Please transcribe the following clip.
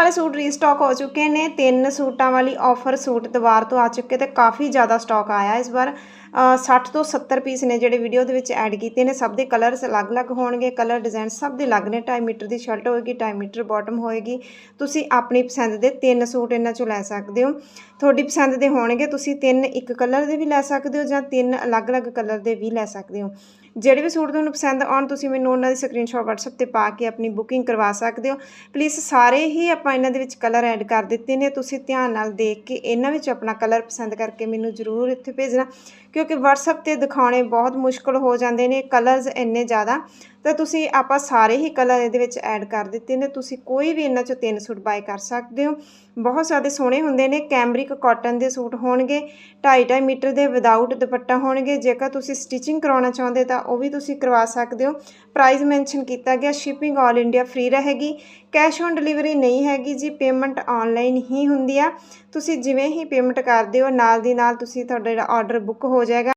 ਵਾਲੇ suit restock ਹੋ ਚੁੱਕੇ ਨੇ। ਤਿੰਨ ਸੂਟਾਂ ਵਾਲੀ ਆਫਰ ਸੂਟ ਦੀਵਾਰ ਤੋਂ ਆ ਚੁੱਕੇ ਤੇ ਕਾਫੀ ਜ਼ਿਆਦਾ ਸਟਾਕ ਆਇਆ। ਇਸ ਵਾਰ ਅ, 60 ਤੋਂ 70 ਪੀਸ ਨੇ ਜਿਹੜੇ ਵੀਡੀਓ ਦੇ ਵਿੱਚ ਐਡ ਕੀਤੇ ਨੇ। ਸਭ ਦੇ ਕਲਰਸ ਅਲੱਗ-ਅਲੱਗ ਹੋਣਗੇ। ਕਲਰ ਡਿਜ਼ਾਈਨ ਸਭ ਦੇ ਅਲੱਗ ਨੇ। 2.5 ਮੀਟਰ ਦੀ ਸ਼ਰਟ ਹੋਏਗੀ 2.5 ਮੀਟਰ ਬਾਟਮ ਹੋਏਗੀ। ਤੁਸੀਂ ਆਪਣੀ ਪਸੰਦ ਦੇ ਤਿੰਨ ਸੂਟ ਇਹਨਾਂ ਚੋਂ ਲੈ ਸਕਦੇ ਹੋ। ਤੁਹਾਡੀ ਪਸੰਦ ਦੇ ਹੋਣਗੇ ਤੁਸੀਂ ਤਿੰਨ ਇੱਕ ਕਲਰ ਦੇ ਵੀ ਲੈ ਸਕਦੇ ਹੋ ਜਾਂ ਤਿੰਨ ਅਲੱਗ-ਅਲੱਗ ਕਲਰ ਦੇ ਵੀ ਲੈ ਸਕਦੇ ਹੋ। ਜਿਹੜੇ ਵੀ ਸੂਟ ਤੁਹਾਨੂੰ ਪਸੰਦ ਆਉਣ, ਤੁਸੀਂ ਮੈਨੂੰ ਉਹਨਾਂ ਦੀ ਸਕਰੀਨਸ਼ਾਟ WhatsApp ਤੇ ਪਾ ਕੇ ਆਪਣੀ ਬੁਕਿੰਗ ਕਰਵਾ ਸਕਦੇ ਹੋ। ਪਲੀਜ਼ ਸਾਰੇ ਹੀ ਆਪਾਂ ਇਹਨਾਂ ਦੇ ਵਿੱਚ ਕਲਰ ਐਡ ਕਰ ਦਿੱਤੇ ਨੇ। ਤੁਸੀਂ ਧਿਆਨ ਨਾਲ ਦੇਖ ਕੇ ਇਹਨਾਂ ਵਿੱਚ ਆਪਣਾ ਕਲਰ ਪਸੰਦ ਕਰਕੇ ਮੈਨੂੰ ਜ਼ਰੂਰ ਇੱਥੇ ਭੇਜਣਾ, ਕਿਉਂਕਿ WhatsApp ਤੇ ਦਿਖਾਉਣੇ ਬਹੁਤ ਮੁਸ਼ਕਲ ਹੋ ਜਾਂਦੇ ਨੇ। ਕਲਰਸ ਇੰਨੇ ਜ਼ਿਆਦਾ ਤਾਂ ਤੁਸੀਂ ਆਪਾਂ ਸਾਰੇ ਹੀ ਕਲਰ ਇਹਦੇ ਵਿੱਚ ਐਡ ਕਰ ਦਿੱਤੇ ਨੇ। ਤੁਸੀਂ ਕੋਈ ਵੀ ਇਹਨਾਂ ਚੋਂ ਤਿੰਨ ਸੂਟ ਬਾਏ ਕਰ ਸਕਦੇ ਹੋ। ਬਹੁਤ ਜ਼ਿਆਦਾ ਸੋਹਣੇ ਹੁੰਦੇ ਨੇ। ਕੈਮਰਿਕ ਕਾਟਨ ਦੇ ਸੂਟ ਹੋਣਗੇ। 2.5 ਮੀਟਰ ਦੇ ਵਿਦਆਊਟ ਦੁਪੱਟਾ ਹੋਣਗੇ। ਜੇਕਰ ਤੁਸੀਂ ਸਟਿਚਿੰਗ ਕਰਾਉਣਾ ਚਾਹੁੰਦੇ ਤਾਂ ਉਹ ਵੀ ਤੁਸੀਂ ਕਰਵਾ ਸਕਦੇ ਹੋ। ਪ੍ਰਾਈਸ ਮੈਂਸ਼ਨ ਕੀਤਾ ਗਿਆ। ਸ਼ਿਪਿੰਗ ਆਲ ਇੰਡੀਆ ਫ੍ਰੀ ਰਹੇਗੀ। ਕੈਸ਼ ਔਨ ਡਿਲੀਵਰੀ ਨਹੀਂ ਹੈਗੀ ਜੀ। ਪੇਮੈਂਟ ਆਨਲਾਈਨ ਹੀ ਹੁੰਦੀ ਆ। ਤੁਸੀਂ ਜਿਵੇਂ ਹੀ ਪੇਮੈਂਟ ਕਰਦੇ ਹੋ, ਨਾਲ ਦੀ ਨਾਲ ਤੁਸੀਂ ਤੁਹਾਡਾ ਜਿਹੜਾ ਆਰਡਰ ਬੁੱਕ ਹੋ ਜਾਏਗਾ।